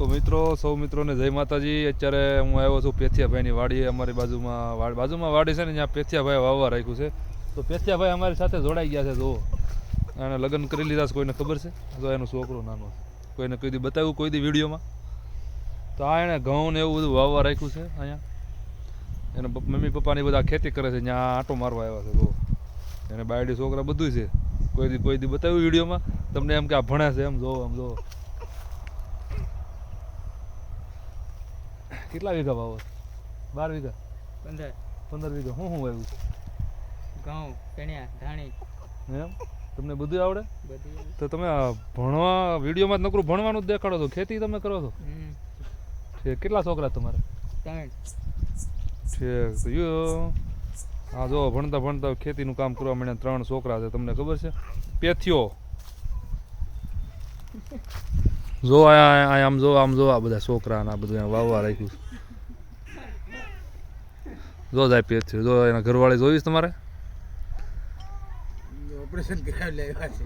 તો મિત્રો, સૌ મિત્રોને જય માતાજી. અત્યારે હું આવ્યો છું પેથિયાભાઈની વાડીએ, અમારી બાજુમાં વાડ- બાજુમાં વાડી છે ને ત્યાં પેથિયાભાઈ વાવવા રાખ્યું છે. તો પેથિયાભાઈ અમારી સાથે જોડાઈ ગયા છે, જુઓ. અને લગ્ન કરી લીધા છે, કોઈને ખબર છે? તો એનો છોકરો નાનો છે. કોઈને કોઈ દી બતાવ્યું, કોઈ દી વિડીયોમાં? તો આ એણે ઘઉં ને એવું બધું વાવવા રાખ્યું છે, અહીંયા. એને મમ્મી પપ્પાની બધા ખેતી કરે છે, ત્યાં આંટો મારવા આવ્યા છે, જુઓ. એને બાયડી છોકરા બધું છે. કોઈ દી કોઈ દી બતાવ્યું વિડીયોમાં? તમને એમ કે આ ભણે છે, એમ જોવો આમ જોવો કેટલા વીઘા વાવો બાર વીઘા? પંદર. પંદર વીઘા. હું શું વાવ્યું ઘઉં ચણ્યા ધાણી. એમ? તમને બધું આવડે? તો તમે ભણવા વિડીયોમાં જ નકરું ભણવાનું જ દેખાડો છો. ખેતી તમે કરો છો? કેટલા છોકરા તમારે? ત્રણ. છે તો યો. હા જો ભણતા ભણતા ખેતીનું કામ કરવા માંડ્યા ત્રણ છોકરા છે. તમને ખબર છે? પેથિયો જો આમ જો આમ જો, આ બધા છોકરા ને આ બધું વાવવા રાખ્યું જો જાય પેથિયો જો એના ઘરવાળી જોઈશ તમારે? ઓપરેશન કરાવી લેવા છે.